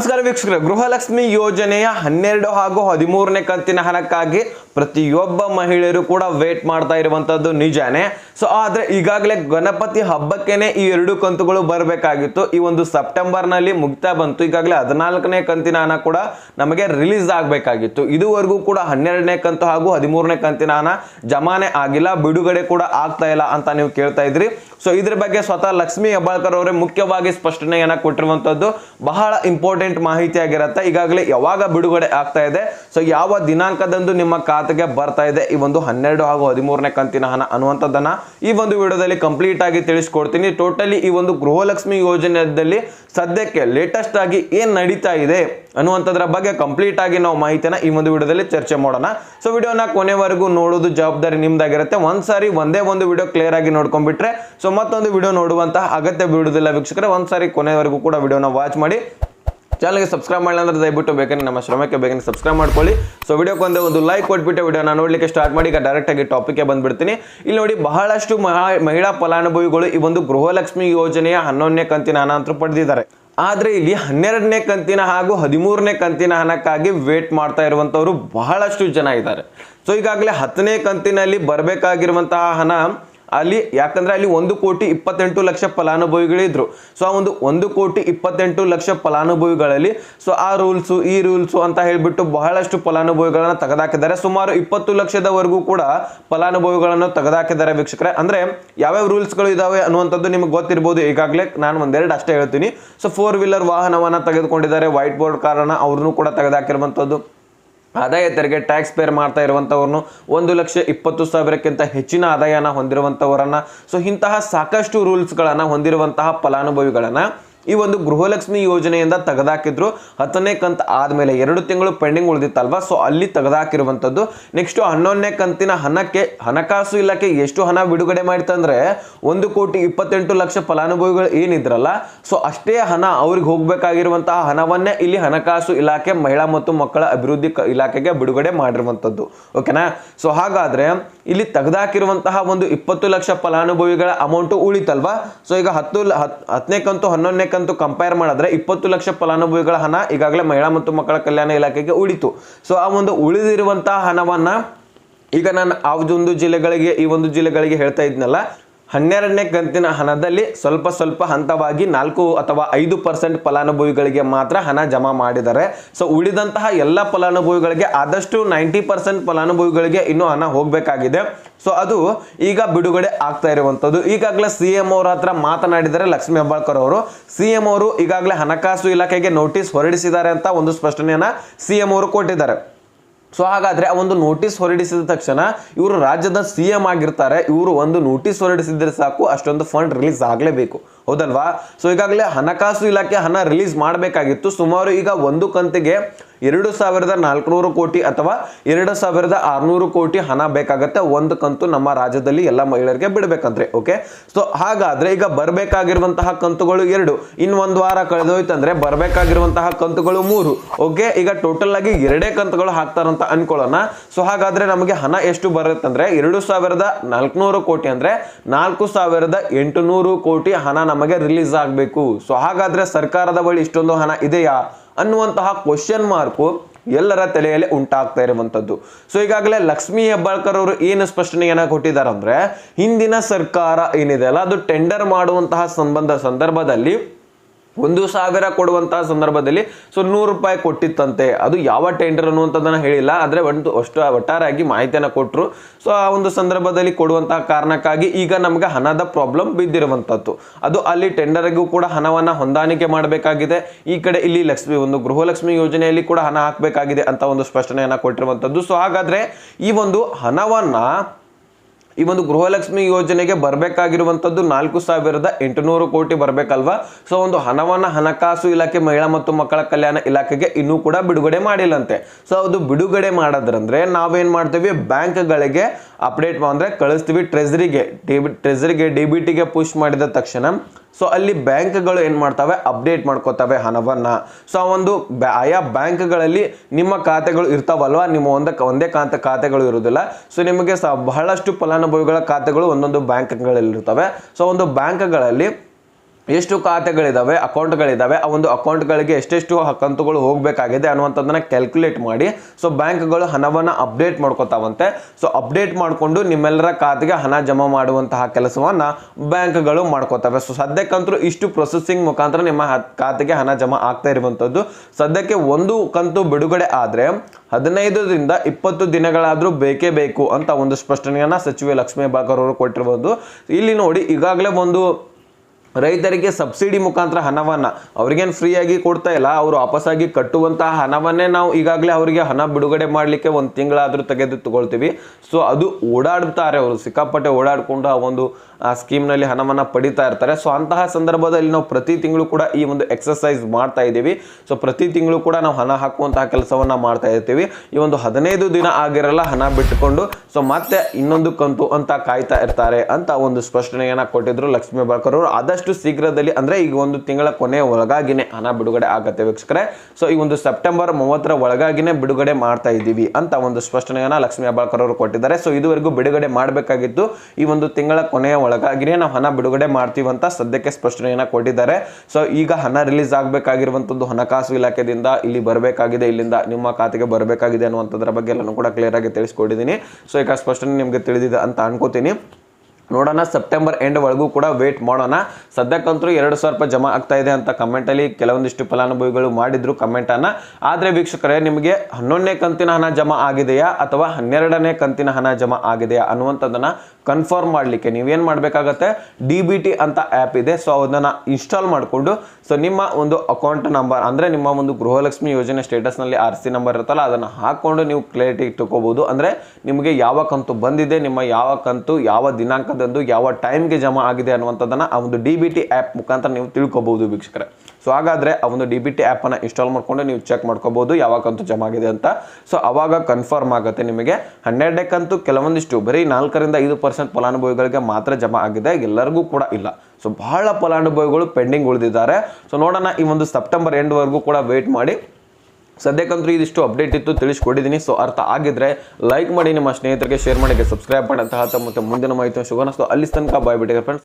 ನಮಸ್ಕಾರ ವೀಕ್ಷಕರ ಗೃಹಲಕ್ಷ್ಮಿ ಯೋಜನೆಯ ಹನ್ನೆರಡು ಹಾಗೂ ಹದಿಮೂರನೇ ಕಂತಿನ ಹಣಕ್ಕಾಗಿ ಪ್ರತಿಯೊಬ್ಬ ಮಹಿಳೆಯರು ಕೂಡ ವೇಟ್ ಮಾಡ್ತಾ ಇರುವಂತದ್ದು ನಿಜಾನೇ. ಸೊ ಆದ್ರೆ ಈಗಾಗಲೇ ಗಣಪತಿ ಹಬ್ಬಕ್ಕೇನೆ ಈ ಎರಡು ಕಂತುಗಳು ಬರಬೇಕಾಗಿತ್ತು. ಈ ಒಂದು ಸೆಪ್ಟೆಂಬರ್ನಲ್ಲಿ ಮುಗ್ತಾ ಬಂತು. ಈಗಾಗಲೇ ಹದಿನಾಲ್ಕನೇ ಕಂತಿನ ಹಣ ಕೂಡ ನಮಗೆ ರಿಲೀಸ್ ಆಗಬೇಕಾಗಿತ್ತು. ಇದುವರೆಗೂ ಕೂಡ ಹನ್ನೆರಡನೇ ಕಂತು ಹಾಗೂ ಹದಿಮೂರನೇ ಕಂತಿನ ಹಣ ಜಮಾನೆ ಆಗಿಲ್ಲ. ಬಿಡುಗಡೆ ಕೂಡ ಆಗ್ತಾ ಇಲ್ಲ ಅಂತ ನೀವು ಕೇಳ್ತಾ ಇದ್ರಿ. ಸೊ ಇದ್ರ ಬಗ್ಗೆ ಸ್ವತಃ ಲಕ್ಷ್ಮಿ ಹೆಬ್ಬಾಳ್ಕರ್ ಅವರೇ ಮುಖ್ಯವಾಗಿ ಸ್ಪಷ್ಟನೆಯನ್ನ ಕೊಟ್ಟಿರುವಂತದ್ದು ಬಹಳ ಇಂಪಾರ್ಟೆಂಟ್ ಮಾಹಿತಿ ಆಗಿರುತ್ತೆ ಈಗಾಗಲೇ ಯಾವಾಗ ಬಿಡುಗಡೆ ಆಗ್ತಾ ಇದೆ. ಸೊ ಯಾವ ದಿನಾಂಕದಂದು ನಿಮ್ಮ ಖಾತೆಗೆ ಬರ್ತಾ ಇದೆ. ಈ ಒಂದು ಹನ್ನೆರಡು ಹಾಗೂ ಹದಿಮೂರನೇ ಕಂತಿನ ಹಣ ಅನ್ನುವಂಥದ್ದನ್ನ ಈ ಒಂದು ವಿಡಿಯೋದಲ್ಲಿ ಕಂಪ್ಲೀಟ್ ಆಗಿ ತಿಳಿಸ್ಕೊಡ್ತೀನಿ. ಟೋಟಲಿ ಈ ಒಂದು ಗೃಹಲಕ್ಷ್ಮಿ ಯೋಜನೆಯಲ್ಲಿ ಸದ್ಯಕ್ಕೆ ಲೇಟೆಸ್ಟ್ ಆಗಿ ಏನ್ ನಡೀತಾ ಇದೆ ಅನ್ನುವಂಥದ್ರ ಬಗ್ಗೆ ಕಂಪ್ಲೀಟ್ ಆಗಿ ನಾವು ಮಾಹಿತಿನ ಈ ಒಂದು ವಿಡಿಯೋದಲ್ಲಿ ಚರ್ಚೆ ಮಾಡೋಣ. ಸೊ ವಿಡಿಯೋನ ಕೊನೆವರೆಗೂ ನೋಡೋದು ಜವಾಬ್ದಾರಿ ನಿಮ್ದಾಗಿರುತ್ತೆ. ಒಂದ್ಸಾರಿ ಒಂದೇ ಒಂದು ವಿಡಿಯೋ ಕ್ಲಿಯರ್ ಆಗಿ ನೋಡ್ಕೊಂಡ್ಬಿಟ್ರೆ ಸೊ ಮತ್ತೊಂದು ವಿಡಿಯೋ ನೋಡುವಂತಹ ಅಗತ್ಯ ಬಿಡುವುದಿಲ್ಲ ವೀಕ್ಷಕರೇ. ಒಂದ್ಸಾರಿ ಕೊನೆವರೆಗೂ ಕೂಡ ವಿಡಿಯೋನ ವಾಚ್ ಮಾಡಿ. ಚಾನಲ್ಗೆ ಸಬ್ಸ್ಕ್ರೈಬ್ ಮಾಡಿಲ್ಲ ಅಂದ್ರೆ ದಯವಿಟ್ಟು ಬೇಕಂದ್ರೆ ನಮ್ಮ ಶ್ರಮಕ್ಕೆ ಬೇಗನೆ ಸಬ್ಸ್ಕ್ರೈಬ್ ಮಾಡ್ಕೊಳ್ಳಿ. ಸೊ ವಿಡಿಯೋಕ್ಕೆ ಒಂದೇ ಲೈಕ್ ಕೊಟ್ಬಿಟ್ಟು ವಿಡಿಯೋನ ನೋಡಲಿಕ್ಕೆ ಸ್ಟಾರ್ಟ್ ಮಾಡಿ, ಈಗ ಡೈರೆಕ್ಟ್ ಆಗಿ ಟಾಪಿಕ್ಗೆ ಬಂದ್ಬಿಡ್ತೀನಿ. ಇಲ್ಲಿ ನೋಡಿ, ಬಹಳಷ್ಟು ಮಹಾ- ಮಹಿಳಾ ಫಲಾನುಭವಿಗಳು ಈ ಒಂದು ಗೃಹಲಕ್ಷ್ಮಿ ಯೋಜನೆಯ ಹನ್ನೊಂದನೇ ಕಂತಿನ ಹಣ ಅಂತ ಪಡೆದಿದ್ದಾರೆ. ಆದರೆ ಇಲ್ಲಿ ಹನ್ನೆರಡನೇ ಕಂತಿನ ಹಾಗೂ ಹದಿಮೂರನೇ ಕಂತಿನ ಹಣಕ್ಕಾಗಿ ವೇಟ್ ಮಾಡ್ತಾ ಇರುವಂಥವರು ಬಹಳಷ್ಟು ಜನ ಇದ್ದಾರೆ. ಸೊ ಈಗಾಗಲೇ ಹತ್ತನೇ ಕಂತಿನಲ್ಲಿ ಬರಬೇಕಾಗಿರುವಂತಹ ಹಣ ಅಲ್ಲಿ ಯಾಕಂದ್ರೆ ಅಲ್ಲಿ ಒಂದು ಕೋಟಿ ಇಪ್ಪತ್ತೆಂಟು ಲಕ್ಷ ಫಲಾನುಭವಿಗಳಿದ್ರು ಸೊ ಆ ಒಂದು ಒಂದು ಕೋಟಿ ಇಪ್ಪತ್ತೆಂಟು ಲಕ್ಷ ಫಲಾನುಭವಿಗಳಲ್ಲಿ ಸೊ ಆ ರೂಲ್ಸು ಈ ರೂಲ್ಸು ಅಂತ ಹೇಳಿಬಿಟ್ಟು ಬಹಳಷ್ಟು ಫಲಾನುಭವಿಗಳನ್ನ ತೆಗೆದಾಕಿದ್ದಾರೆ. ಸುಮಾರು ಇಪ್ಪತ್ತು ಲಕ್ಷದವರೆಗೂ ಕೂಡ ಫಲಾನುಭವಿಗಳನ್ನು ತೆಗೆದಾಕಿದ್ದಾರೆ ವೀಕ್ಷಕರೇ. ಅಂದ್ರೆ ಯಾವ್ಯಾವ ರೂಲ್ಸ್ಗಳು ಇದಾವೆ ಅನ್ನುವಂಥದ್ದು ನಿಮ್ಗೆ ಗೊತ್ತಿರ್ಬೋದು. ಈಗಾಗಲೇ ನಾನು ಒಂದೆರಡು ಅಷ್ಟೇ ಹೇಳ್ತೀನಿ. ಸೊ ಫೋರ್ ವೀಲರ್ ವಾಹನವನ್ನ ತೆಗೆದುಕೊಂಡಿದ್ದಾರೆ. ವೈಟ್ ಬೋರ್ಡ್ ಕಾರಣ ಅವ್ರನ್ನೂ ಕೂಡ ತೆಗೆದಾಕಿರುವಂಥದ್ದು. ಆದಾಯ ತೆರಿಗೆ ಟ್ಯಾಕ್ಸ್ ಪೇರ್ ಮಾಡ್ತಾ ಇರುವಂಥವ್ರನ್ನು ಒಂದು ಲಕ್ಷ ಇಪ್ಪತ್ತು ಸಾವಿರಕ್ಕಿಂತ ಹೆಚ್ಚಿನ ಆದಾಯನ ಹೊಂದಿರುವಂಥವರನ್ನು ಸೊ ಇಂತಹ ಸಾಕಷ್ಟು ರೂಲ್ಸ್ಗಳನ್ನು ಹೊಂದಿರುವಂತಹ ಫಲಾನುಭವಿಗಳನ್ನ ಈ ಒಂದು ಗೃಹಲಕ್ಷ್ಮಿ ಯೋಜನೆಯಿಂದ ತೆಗೆದಾಕಿದ್ರು. ಹತ್ತನೇ ಕಂತು ಆದಮೇಲೆ ಎರಡು ತಿಂಗಳು ಪೆಂಡಿಂಗ್ ಉಳಿದಿತ್ತಲ್ವಾ? ಸೊ ಅಲ್ಲಿ ತೆಗೆದಾಕಿರುವಂಥದ್ದು. ನೆಕ್ಸ್ಟ್ ಹನ್ನೊಂದನೇ ಕಂತಿನ ಹಣಕ್ಕೆ, ಹಣಕಾಸು ಇಲಾಖೆ ಎಷ್ಟು ಹಣ ಬಿಡುಗಡೆ ಮಾಡಿತಂದ್ರೆ ಒಂದು ಕೋಟಿ ಇಪ್ಪತ್ತೆಂಟು ಲಕ್ಷ ಫಲಾನುಭವಿಗಳು ಏನಿದ್ರಲ್ಲ ಸೊ ಅಷ್ಟೇ ಹಣ ಅವ್ರಿಗೆ ಹೋಗ್ಬೇಕಾಗಿರುವಂತಹ ಹಣವನ್ನೇ ಇಲ್ಲಿ ಹಣಕಾಸು ಇಲಾಖೆ, ಮಹಿಳಾ ಮತ್ತು ಮಕ್ಕಳ ಅಭಿವೃದ್ಧಿ ಇಲಾಖೆಗೆ ಬಿಡುಗಡೆ ಮಾಡಿರುವಂಥದ್ದು. ಓಕೆನಾ ಸೊ ಹಾಗಾದ್ರೆ ಇಲ್ಲಿ ತೆಗೆದಾಕಿರುವಂತಹ ಒಂದು ಇಪ್ಪತ್ತು ಲಕ್ಷ ಫಲಾನುಭವಿಗಳ ಅಮೌಂಟ್ ಉಳಿತಲ್ವಾ? ಸೊ ಈಗ ಹತ್ತು ಹತ್ತನೇ ಕಂತು ಹನ್ನೊಂದನೇ ಕಂತು ಕಂಪೇರ್ ಮಾಡಿದ್ರೆ ಇಪ್ಪತ್ತು ಲಕ್ಷ ಫಲಾನುಭವಿಗಳ ಹಣ ಈಗಾಗಲೇ ಮಹಿಳಾ ಮತ್ತು ಮಕ್ಕಳ ಕಲ್ಯಾಣ ಇಲಾಖೆಗೆ ಉಳಿತು. ಸೊ ಆ ಒಂದು ಉಳಿದಿರುವಂತಹ ಹಣವನ್ನ ಈಗ ನಾನು ಆ ಒಂದು ಜಿಲ್ಲೆಗಳಿಗೆ, ಈ ಒಂದು ಜಿಲ್ಲೆಗಳಿಗೆ ಹೇಳ್ತಾ ಇದ್ನಲ್ಲ ಹನ್ನೆರಡನೇ ಕಂತಿನ ಹಣದಲ್ಲಿ ಸ್ವಲ್ಪ ಸ್ವಲ್ಪ ಹಂತವಾಗಿ ನಾಲ್ಕು ಅಥವಾ ಐದು ಪರ್ಸೆಂಟ್ ಫಲಾನುಭವಿಗಳಿಗೆ ಮಾತ್ರ ಹಣ ಜಮಾ ಮಾಡಿದ್ದಾರೆ. ಸೊ ಉಳಿದಂತಹ ಎಲ್ಲ ಫಲಾನುಭವಿಗಳಿಗೆ ಆದಷ್ಟು ನೈಂಟಿ ಪರ್ಸೆಂಟ್ ಫಲಾನುಭವಿಗಳಿಗೆ ಇನ್ನೂ ಹಣ ಹೋಗಬೇಕಾಗಿದೆ. ಸೊ ಅದು ಈಗ ಬಿಡುಗಡೆ ಆಗ್ತಾ ಇರುವಂಥದ್ದು. ಈಗಾಗಲೇ ಸಿ ಎಂ ಅವರ ಹತ್ರ ಮಾತನಾಡಿದರೆ ಲಕ್ಷ್ಮೀ ಹೆಬ್ಬಾಳ್ಕರ್ ಅವರು. ಸಿ ಎಂ ಅವರು ಈಗಾಗಲೇ ಹಣಕಾಸು ಇಲಾಖೆಗೆ ನೋಟಿಸ್ ಹೊರಡಿಸಿದ್ದಾರೆ ಅಂತ ಒಂದು ಸ್ಪಷ್ಟನೆಯನ್ನು ಸಿ ಎಂ ಅವರು ಕೊಟ್ಟಿದ್ದಾರೆ. ಸೊ ಹಾಗಾದ್ರೆ ಆ ಒಂದು ನೋಟಿಸ್ ಹೊರಡಿಸಿದ ತಕ್ಷಣ ಇವರು ರಾಜ್ಯದ ಸಿ ಎಂ ಆಗಿರ್ತಾರೆ. ಇವರು ಒಂದು ನೋಟಿಸ್ ಹೊರಡಿಸಿದ್ರೆ ಸಾಕು, ಅಷ್ಟೊಂದು ಫಂಡ್ ರಿಲೀಸ್ ಆಗಲೇಬೇಕು. ಹೌದಲ್ವಾ? ಸೊ ಈಗಾಗಲೇ ಹಣಕಾಸು ಇಲಾಖೆ ಹಣ ರಿಲೀಸ್ ಮಾಡಬೇಕಾಗಿತ್ತು. ಸುಮಾರು ಈಗ ಒಂದು ಕಂತಿಗೆ ಎರಡು ಸಾವಿರದ ನಾಲ್ಕುನೂರು ಕೋಟಿ ಅಥವಾ ಎರಡು ಸಾವಿರದ ಆರುನೂರು ಕೋಟಿ ಹಣ ಬೇಕಾಗತ್ತೆ ಒಂದು ಕಂತು ನಮ್ಮ ರಾಜ್ಯದಲ್ಲಿ ಎಲ್ಲ ಮಹಿಳೆಯರಿಗೆ ಬಿಡಬೇಕಂದ್ರೆ ಓಕೆ ಸೊ ಹಾಗಾದ್ರೆ ಈಗ ಬರಬೇಕಾಗಿರುವಂತಹ ಕಂತುಗಳು ಎರಡು. ಇನ್ನು ಒಂದು ವಾರ ಕಳೆದೋಯ್ತಂದ್ರೆ ಬರಬೇಕಾಗಿರುವಂತಹ ಕಂತುಗಳು ಮೂರು ಓಕೆ ಈಗ ಟೋಟಲ್ ಆಗಿ ಎರಡೇ ಕಂತುಗಳು ಹಾಕ್ತಾರಂತ ಅನ್ಕೊಳ್ಳೋಣ. ಸೊ ಹಾಗಾದ್ರೆ ನಮಗೆ ಹಣ ಎಷ್ಟು ಬರುತ್ತಂದ್ರೆ ಎರಡು ಸಾವಿರದ ನಾಲ್ಕುನೂರು ಕೋಟಿ ಅಂದ್ರೆ ನಾಲ್ಕು ಸಾವಿರದ ಎಂಟುನೂರು ಕೋಟಿ ಹಣ ನಮಗೆ ರಿಲೀಸ್ ಆಗಬೇಕು. ಸೊ ಹಾಗಾದ್ರೆ ಸರ್ಕಾರದ ಬಳಿ ಇಷ್ಟೊಂದು ಹಣ ಇದೆಯಾ? ಅನ್ನುವಂತಹ ಕ್ವಶನ್ ಮಾರ್ಕು ಎಲ್ಲರ ತಲೆಯಲ್ಲಿ ಉಂಟಾಗ್ತಾ ಇರುವಂತದ್ದು. ಸೊ ಈಗಾಗಲೇ ಲಕ್ಷ್ಮೀ ಹೆಬ್ಬಾಳ್ಕರ್ ಅವರು ಏನು ಸ್ಪಷ್ಟನೆಯನ್ನ ಕೊಟ್ಟಿದ್ದಾರೆ ಅಂದ್ರೆ ಹಿಂದಿನ ಸರ್ಕಾರ ಏನಿದೆ ಅಲ್ಲ, ಅದು ಟೆಂಡರ್ ಮಾಡುವಂತಹ ಸಂಬಂಧ, ಸಂದರ್ಭದಲ್ಲಿ ಒಂದು ಸಾವಿರ ಕೊಡುವಂತಹ ಸಂದರ್ಭದಲ್ಲಿ ಸೊ ನೂರು ರೂಪಾಯಿ ಕೊಟ್ಟಿತ್ತಂತೆ. ಅದು ಯಾವ ಟೆಂಡರ್ ಅನ್ನುವಂಥದ್ದನ್ನು ಹೇಳಿಲ್ಲ, ಆದರೆ ಒಂದು ಅಷ್ಟು ಒಟ್ಟಾರೆಯಾಗಿ ಮಾಹಿತಿಯನ್ನು ಕೊಟ್ಟರು ಸೊ ಆ ಒಂದು ಸಂದರ್ಭದಲ್ಲಿ ಕೊಡುವಂತಹ ಕಾರಣಕ್ಕಾಗಿ ಈಗ ನಮಗೆ ಹಣದ ಪ್ರಾಬ್ಲಮ್ ಬಿದ್ದಿರುವಂಥದ್ದು. ಅದು ಅಲ್ಲಿ ಟೆಂಡರ್ಗೂ ಕೂಡ ಹಣವನ್ನು ಹೊಂದಾಣಿಕೆ ಮಾಡಬೇಕಾಗಿದೆ. ಈ ಕಡೆ ಇಲ್ಲಿ ಲಕ್ಷ್ಮಿ, ಒಂದು ಗೃಹಲಕ್ಷ್ಮಿ ಯೋಜನೆಯಲ್ಲಿ ಕೂಡ ಹಣ ಹಾಕಬೇಕಾಗಿದೆ ಅಂತ ಒಂದು ಸ್ಪಷ್ಟನೆಯನ್ನು ಕೊಟ್ಟಿರುವಂಥದ್ದು. ಸೊ ಹಾಗಾದರೆ ಈ ಒಂದು ಹಣವನ್ನ ಈ ಒಂದು ಗೃಹಲಕ್ಷ್ಮಿ ಯೋಜನೆಗೆ ಬರಬೇಕಾಗಿರುವಂಥದ್ದು ನಾಲ್ಕು ಸಾವಿರದ ಎಂಟುನೂರು ಕೋಟಿ ಬರಬೇಕಲ್ವಾ? ಸೊ ಒಂದು ಹಣವನ್ನು ಹಣಕಾಸು ಇಲಾಖೆ ಮಹಿಳಾ ಮತ್ತು ಮಕ್ಕಳ ಕಲ್ಯಾಣ ಇಲಾಖೆಗೆ ಇನ್ನೂ ಕೂಡ ಬಿಡುಗಡೆ ಮಾಡಿಲ್ಲಂತೆ. ಸೊ ಅದು ಬಿಡುಗಡೆ ಮಾಡೋದ್ರಂದ್ರೆ ನಾವೇನು ಮಾಡ್ತೀವಿ? ಬ್ಯಾಂಕ್ಗಳಿಗೆ ಅಪ್ಡೇಟ್ ಅಂದರೆ ಕಳಿಸ್ತೀವಿ ಟ್ರೆಜರಿಗೆ. ಡಿ ಟ್ರೆಜರಿಗೆ ಡಿ ಬಿ ಟಿಗೆ ಪುಷ್ ಮಾಡಿದ ತಕ್ಷಣ ಸೊ ಅಲ್ಲಿ ಬ್ಯಾಂಕ್ಗಳು ಏನು ಮಾಡ್ತವೆ? ಅಪ್ಡೇಟ್ ಮಾಡ್ಕೋತವೆ ಹಣವನ್ನು. ಸೊ ಆ ಒಂದು ಆಯಾ ಬ್ಯಾಂಕ್ಗಳಲ್ಲಿ ನಿಮ್ಮ ಖಾತೆಗಳು ಇರ್ತಾವಲ್ವ? ನಿಮ್ಮ ಒಂದೇ ಒಂದೇ ಖಾತೆ ಖಾತೆಗಳು ಇರೋದಿಲ್ಲ. ಸೊ ನಿಮಗೆ ಸ, ಬಹಳಷ್ಟು ಫಲಾನುಭವಿಗಳ ಖಾತೆಗಳು ಒಂದೊಂದು ಬ್ಯಾಂಕ್ಗಳಲ್ಲಿ ಇರ್ತವೆ ಸೊ ಒಂದು ಬ್ಯಾಂಕ್ಗಳಲ್ಲಿ ಎಷ್ಟು ಖಾತೆಗಳಿದಾವೆ ಅಕೌಂಟ್ಗಳಿದ್ದಾವೆ ಆ ಒಂದು ಅಕೌಂಟ್ಗಳಿಗೆ ಎಷ್ಟೆಷ್ಟು ಕಂತುಗಳು ಹೋಗಬೇಕಾಗಿದೆ ಅನ್ನುವಂಥದ್ದನ್ನು ಕ್ಯಾಲ್ಕುಲೇಟ್ ಮಾಡಿ ಸೊ ಬ್ಯಾಂಕ್ಗಳು ಹಣವನ್ನು ಅಪ್ಡೇಟ್ ಮಾಡ್ಕೋತಾವಂತೆ. ಸೊ ಅಪ್ಡೇಟ್ ಮಾಡಿಕೊಂಡು ನಿಮ್ಮೆಲ್ಲರ ಖಾತೆಗೆ ಹಣ ಜಮಾ ಮಾಡುವಂತಹ ಕೆಲಸವನ್ನು ಬ್ಯಾಂಕ್ಗಳು ಮಾಡ್ಕೋತವೆ. ಸೊ ಸದ್ಯಕ್ಕಂತೂ ಇಷ್ಟು ಪ್ರೊಸೆಸಿಂಗ್ ಮುಖಾಂತರ ನಿಮ್ಮ ಖಾತೆಗೆ ಹಣ ಜಮಾ ಆಗ್ತಾ ಇರುವಂಥದ್ದು. ಸದ್ಯಕ್ಕೆ ಒಂದು ಕಂತು ಬಿಡುಗಡೆ ಆದರೆ ಹದಿನೈದರಿಂದ ಇಪ್ಪತ್ತು ದಿನಗಳಾದರೂ ಬೇಕೇ ಬೇಕು ಅಂತ ಒಂದು ಸ್ಪಷ್ಟನೆಯನ್ನು ಸಚಿವೆ ಲಕ್ಷ್ಮೀ ಬಾಗರ್ ಅವರು ಕೊಟ್ಟಿರ್ಬೋದು. ಇಲ್ಲಿ ನೋಡಿ, ಈಗಾಗಲೇ ಒಂದು ರೈತರಿಗೆ ಸಬ್ಸಿಡಿ ಮುಖಾಂತರ ಹಣವನ್ನು ಅವ್ರಿಗೇನು ಫ್ರೀಯಾಗಿ ಕೊಡ್ತಾ ಇಲ್ಲ, ಅವರು ವಾಪಸ್ಸಾಗಿ ಕಟ್ಟುವಂತಹ ಹಣವನ್ನೇ ನಾವು ಈಗಾಗಲೇ ಅವರಿಗೆ ಹಣ ಬಿಡುಗಡೆ ಮಾಡಲಿಕ್ಕೆ ಒಂದು ತಿಂಗಳಾದರೂ ತೆಗೆದು ತಗೊಳ್ತೀವಿ. ಸೊ ಅದು ಓಡಾಡ್ತಾರೆ ಅವರು, ಸಿಕ್ಕಾಪಟ್ಟೆ ಓಡಾಡಿಕೊಂಡು ಆ ಒಂದು ಸ್ಕೀಮ್ನಲ್ಲಿ ಹಣವನ್ನು ಪಡಿತಾ ಇರ್ತಾರೆ. ಸೊ ಅಂತಹ ಸಂದರ್ಭದಲ್ಲಿ ನಾವು ಪ್ರತಿ ತಿಂಗಳು ಕೂಡ ಈ ಒಂದು ಎಕ್ಸಸೈಸ್ ಮಾಡ್ತಾ ಇದ್ದೀವಿ. ಸೊ ಪ್ರತಿ ತಿಂಗಳು ಕೂಡ ನಾವು ಹಣ ಹಾಕುವಂತಹ ಕೆಲಸವನ್ನು ಮಾಡ್ತಾ ಇರ್ತೀವಿ. ಈ ಒಂದು ಹದಿನೈದು ದಿನ ಆಗಿರಲ್ಲ ಹಣ ಬಿಟ್ಟುಕೊಂಡು ಸೊ ಮತ್ತೆ ಇನ್ನೊಂದು ಕಂತು ಅಂತ ಕಾಯ್ತಾ ಇರ್ತಾರೆ ಅಂತ ಒಂದು ಸ್ಪಷ್ಟನೆಯನ್ನು ಕೊಟ್ಟಿದ್ರು ಲಕ್ಷ್ಮೀ ಬಾಳ್ಕರ್ ಅವರು. ಆದಷ್ಟು ಶೀಘ್ರದಲ್ಲಿ, ಅಂದ್ರೆ ಈಗ ಒಂದು ತಿಂಗಳ ಕೊನೆಯ ಒಳಗಾಗಿನೇ ಹಣ ಬಿಡುಗಡೆ ಆಗತ್ತೆ ವೀಕ್ಷಕರೇ. ಸೊ ಈ ಒಂದು ಸೆಪ್ಟೆಂಬರ್ ಮೂವತ್ತರ ಒಳಗಾಗಿನೇ ಬಿಡುಗಡೆ ಮಾಡ್ತಾ ಇದ್ದೀವಿ ಅಂತ ಒಂದು ಸ್ಪಷ್ಟನೆಯನ್ನ ಲಕ್ಷ್ಮೀ ಹೆಬ್ಬಾಳ್ಕರ್ ಅವರು ಕೊಟ್ಟಿದ್ದಾರೆ. ಸೊ ಇದುವರೆಗೂ ಬಿಡುಗಡೆ ಮಾಡಬೇಕಾಗಿತ್ತು ಈ ಒಂದು ತಿಂಗಳ ಕೊನೆಯ ಒಳಗಾಗಿನೇ ನಾವು ಹಣ ಬಿಡುಗಡೆ ಮಾಡ್ತೀವಿ ಅಂತ ಸದ್ಯಕ್ಕೆ ಸ್ಪಷ್ಟನೆಯನ್ನ ಕೊಟ್ಟಿದ್ದಾರೆ. ಸೊ ಈಗ ಹಣ ರಿಲೀಸ್ ಆಗಬೇಕಾಗಿರುವಂಥದ್ದು ಹಣಕಾಸು ಇಲಾಖೆಯಿಂದ ಇಲ್ಲಿ ಬರಬೇಕಾಗಿದೆ, ಇಲ್ಲಿಂದ ನಿಮ್ಮ ಖಾತೆಗೆ ಬರಬೇಕಾಗಿದೆ ಅನ್ನುವಂಥದ್ರ ಬಗ್ಗೆ ಎಲ್ಲನೂ ಕೂಡ ಕ್ಲಿಯರ್ ಆಗಿ ತಿಳಿಸ್ಕೊಟ್ಟಿದ್ದೀನಿ. ಸೊ ಈಗ ಸ್ಪಷ್ಟನೆ ನಿಮಗೆ ತಿಳಿದಿದೆ ಅಂತ ಅನ್ಕೋತೀನಿ. ನೋಡೋಣ, ಸೆಪ್ಟೆಂಬರ್ ಎಂಡ್ ಒಳಗೂ ಕೂಡ ವೇಟ್ ಮಾಡೋಣ. ಸದ್ಯಕ್ಕಂತೂ ಎರಡು ಸಾವಿರ ರೂಪಾಯಿ ಜಮಾ ಆಗ್ತಾ ಇದೆ ಅಂತ ಕಮೆಂಟಲ್ಲಿ ಕೆಲವೊಂದಿಷ್ಟು ಫಲಾನುಭವಿಗಳು ಮಾಡಿದ್ರು ಕಮೆಂಟನ್ನು ಆದರೆ ವೀಕ್ಷಕರೇ, ನಿಮಗೆ ಹನ್ನೊಂದನೇ ಕಂತಿನ ಹಣ ಜಮಾ ಆಗಿದೆಯಾ ಅಥವಾ ಹನ್ನೆರಡನೇ ಕಂತಿನ ಹಣ ಜಮಾ ಆಗಿದೆಯಾ ಅನ್ನುವಂಥದ್ದನ್ನು ಕನ್ಫರ್ಮ್ ಮಾಡಲಿಕ್ಕೆ ನೀವೇನು ಮಾಡಬೇಕಾಗತ್ತೆ? ಡಿ ಬಿ ಟಿ ಅಂತ ಆ್ಯಪ್ ಇದೆ. ಸೊ ಅದನ್ನು ಇನ್ಸ್ಟಾಲ್ ಮಾಡಿಕೊಂಡು ಸೊ ನಿಮ್ಮ ಒಂದು ಅಕೌಂಟ್ ನಂಬರ್ ಅಂದರೆ ನಿಮ್ಮ ಒಂದು ಗೃಹಲಕ್ಷ್ಮಿ ಯೋಜನೆ ಸ್ಟೇಟಸ್ನಲ್ಲಿ ಆರ್ ಸಿ ನಂಬರ್ ಇರುತ್ತಲ್ಲ, ಅದನ್ನು ಹಾಕ್ಕೊಂಡು ನೀವು ಕ್ಲಿಯರಿಟಿ ತಗೋಬೋದು ಅಂದರೆ ನಿಮಗೆ ಯಾವ ಕಂತು ಬಂದಿದೆ, ನಿಮ್ಮ ಯಾವ ಕಂತು, ಯಾವ ದಿನಾಂಕದಂದು, ಯಾವ ಟೈಮ್ಗೆ ಜಮಾ ಆಗಿದೆ ಅನ್ನುವಂಥದ್ದನ್ನು ಆ ಒಂದು ಡಿ ಬಿ ಟಿ ಆ್ಯಪ್ ಮುಖಾಂತರ ನೀವು ತಿಳ್ಕೊಬೋದು ವೀಕ್ಷಕರೇ. ಸೊ ಹಾಗಾದರೆ ಆ ಒಂದು ಡಿ ಬಿ ಟಿ ಆ್ಯಪನ್ನು ಇನ್ಸ್ಟಾಲ್ ಮಾಡ್ಕೊಂಡು ನೀವು ಚೆಕ್ ಮಾಡ್ಕೋಬೋದು ಯಾವಾಗಂತೂ ಜಮಾ ಆಗಿದೆ ಅಂತ. ಸೊ ಅವಾಗ ಕನ್ಫರ್ಮ್ ಆಗುತ್ತೆ ನಿಮಗೆ. ಹನ್ನೆರಡಕ್ಕಂತೂ ಕಂತು ಕೆಲವೊಂದಿಷ್ಟು, ಬರೀ ನಾಲ್ಕರಿಂದ ಐದು ಪರ್ಸೆಂಟ್ ಫಲಾನುಭವಿಗಳಿಗೆ ಮಾತ್ರ ಜಮಾ ಆಗಿದೆ. ಎಲ್ಲರಿಗೂ ಕೂಡ ಇಲ್ಲ. ಸೊ ಬಹಳ ಫಲಾನುಭವಿಗಳು ಪೆಂಡಿಂಗ್ ಉಳಿದಿದ್ದಾರೆ. ಸೊ ನೋಡೋಣ ಈ ಒಂದು ಸೆಪ್ಟೆಂಬರ್ ಎಂಡ್ವರೆಗೂ ಕೂಡ ವೆಯ್ಟ್ ಮಾಡಿ. ಸದ್ಯಕ್ಕಂತೂ ಇದಿಷ್ಟು ಅಪ್ಡೇಟ್ ಇತ್ತು ತಿಳಿಸ್ಕೊಟ್ಟಿದ್ದೀನಿ ಸೊ ಅರ್ಥ ಆಗಿದ್ರೆ ಲೈಕ್ ಮಾಡಿ, ನಿಮ್ಮ ಸ್ನೇಹಿತರಿಗೆ ಶೇರ್ ಮಾಡಿ ಸಬ್ಸ್ಕ್ರೈಬ್ ಮಾಡಿ ಅಂತ ಮತ್ತೆ ಮುಂದಿನ ಮಾಹಿತಿ ಶುಭನಸ್ತು ಅಲ್ಲಿ ತನಕ ಬಾಯ್ ಫ್ರೆಂಡ್ಸ್